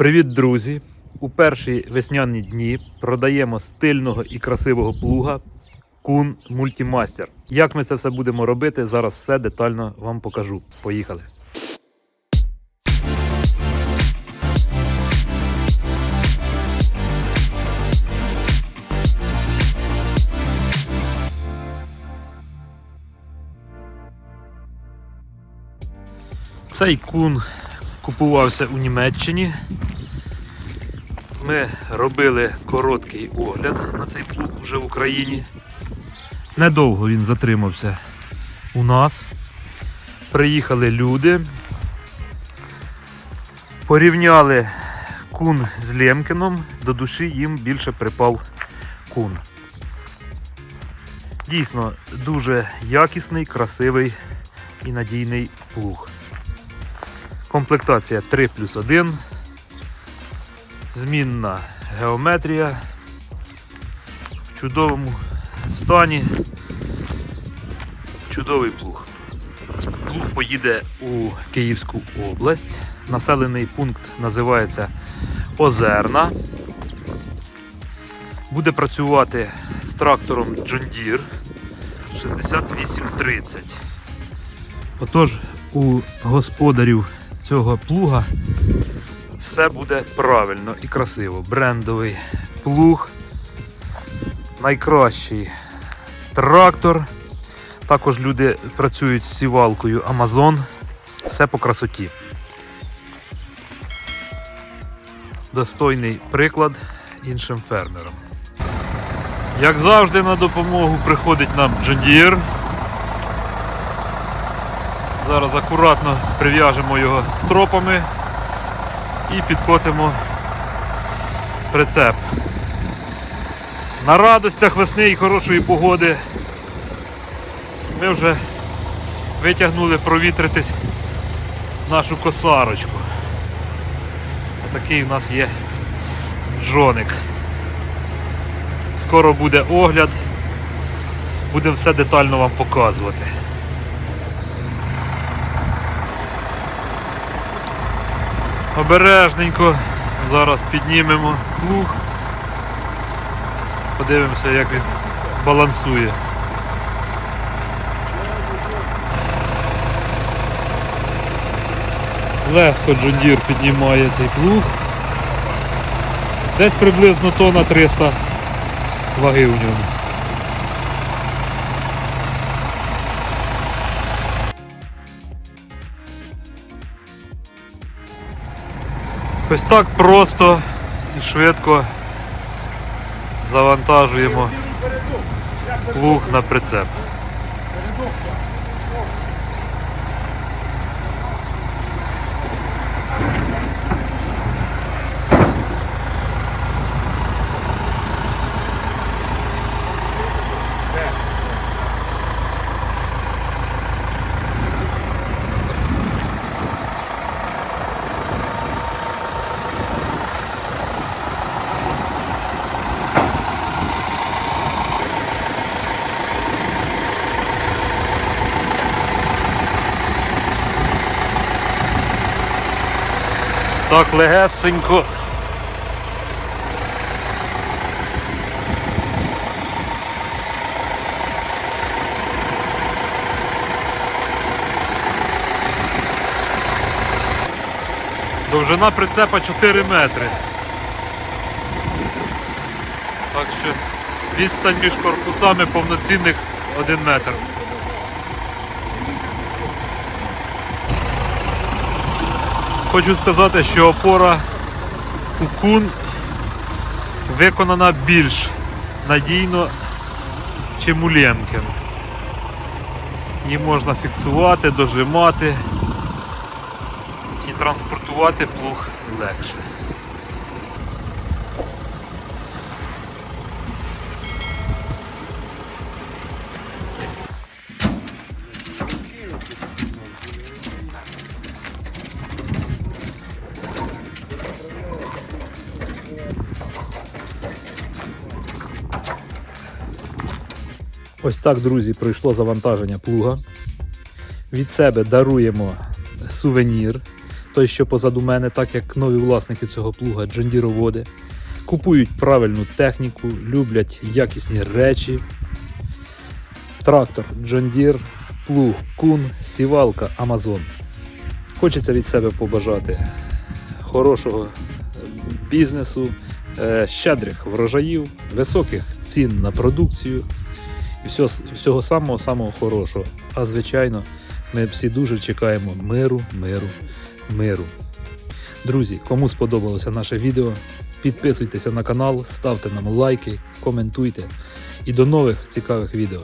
Привіт, друзі! У перші весняні дні продаємо стильного і красивого плуга Кун Мультімастер. Як ми це все будемо робити, зараз все детально вам покажу. Поїхали! Цей кун купувався у Німеччині. Ми робили короткий огляд на цей плуг вже в Україні. Недовго він затримався у нас. Приїхали люди. Порівняли кун з Лемкіном. До душі їм більше припав кун. Дійсно дуже якісний, красивий і надійний плуг. Комплектація 3 плюс 1. Змінна геометрія в чудовому стані. Чудовий плуг. Плуг поїде у Київську область. Населений пункт називається Озерна. Буде працювати з трактором John Deere 6830. Отож, у господарів цього плуга все буде правильно і красиво. Брендовий плуг, найкращий трактор. Також люди працюють з сівалкою Amazon. Все по красоті. Достойний приклад іншим фермерам. Як завжди, на допомогу приходить нам Deere. Зараз акуратно прив'яжемо його стропами і підкотимо прицеп. На радостях весни і хорошої погоди ми вже витягнули провітритись нашу косарочку. Такий у нас є джоник. Скоро буде огляд, будемо все детально вам показувати. Обережненько зараз піднімемо плуг. Подивимося, як він балансує. Легко Джондір піднімає цей плуг. Десь приблизно тонна 300 ваги у ньому. Ось так просто і швидко завантажуємо плуг на прицеп. Так легесенько. Довжина прицепа 4 метри. Так що відстань між корпусами повноцінних 1 метр. Хочу сказати, що опора у кун виконана більш надійно, чим у Лємкін. Її можна фіксувати, дожимати і транспортувати плуг легше. Ось так, друзі, пройшло завантаження плуга. Від себе даруємо сувенір. той, що позаду мене, так як нові власники цього плуга джондіроводи, купують правильну техніку, люблять якісні речі. Трактор Deere, плуг Кун, сівалка Amazon. Хочеться від себе побажати хорошого бізнесу, е, щедрих врожаїв, високих цін на продукцію всього, всього самого самого хорошого. А звичайно, ми всі дуже чекаємо миру, миру, миру. Друзі, кому сподобалося наше відео, підписуйтеся на канал, ставте нам лайки, коментуйте. І до нових цікавих відео.